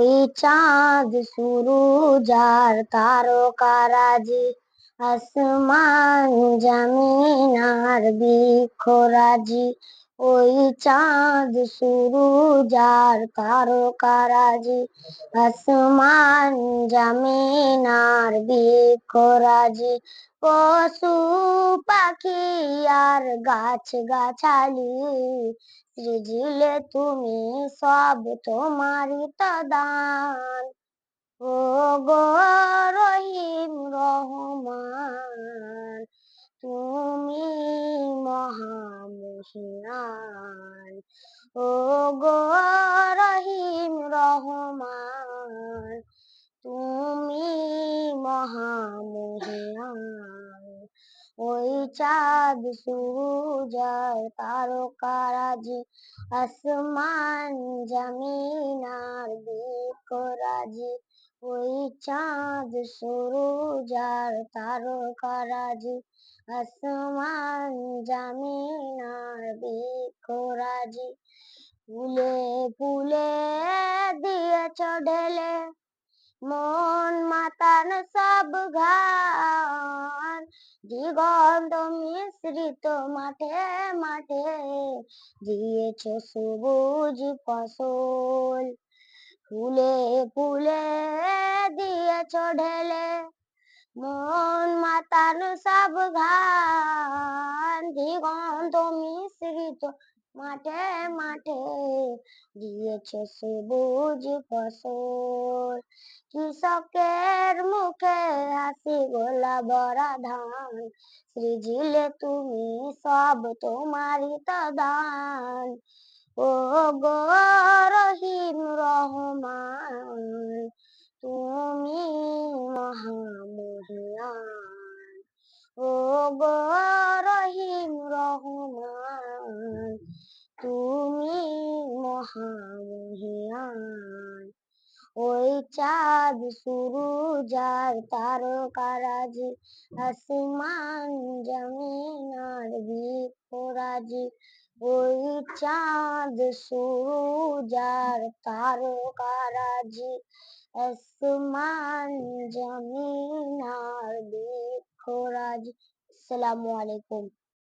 ওই চাঁদ শুরু যার তারকারাজি আসমান জামিন আর ওই চাঁদ শুরু, যার কারও কারাজি আসমান জামিন আর পশু পাখি আর গাছ গাছালি, সৃজিলে তুমি সব তোমারই তো দান ও গো রহিম রহমান মহামহিয়ান ও গো রহিম রহমান, তুমি মহামহিয়ান ওই চাঁদ সূর্যার তারকারাজি আসমান জামিন আর বিকরাজি ওই চাঁদ সূর্যার তারকারাজি আসমান জামিন আর ফুলে ফুলে দিয়েছ ঢেলে মন মাতান সব ঘান দিগন্ত মিশ্রিত মাঠে মাঠে, দিয়েছ সবুজ ফসল। ফুলে ফুলে দিয়েছ ঢেলে মন মাতান সব ঘান দিগন্ত মিশ্রিত মাঠে মাঠে দিয়েছ সবুজ ফসল। কৃষকের মুখে হাসি গোলা বরা ধান, সৃজিলে তুমি সব তোমারই তো দান ও গো রহিম রহমান, তুমি মহামহিয়ান। ও গো রহিম রহমান। মহামহিয়ান ওই চাঁদ শুরু যার তারকারাজি, আসমান জমিন আর বিপরাজি। ওই চাঁদ শুরু যার তারকারাজি, আসমান জমিন আর বিপরাজি। আসসালামু আলাইকুম।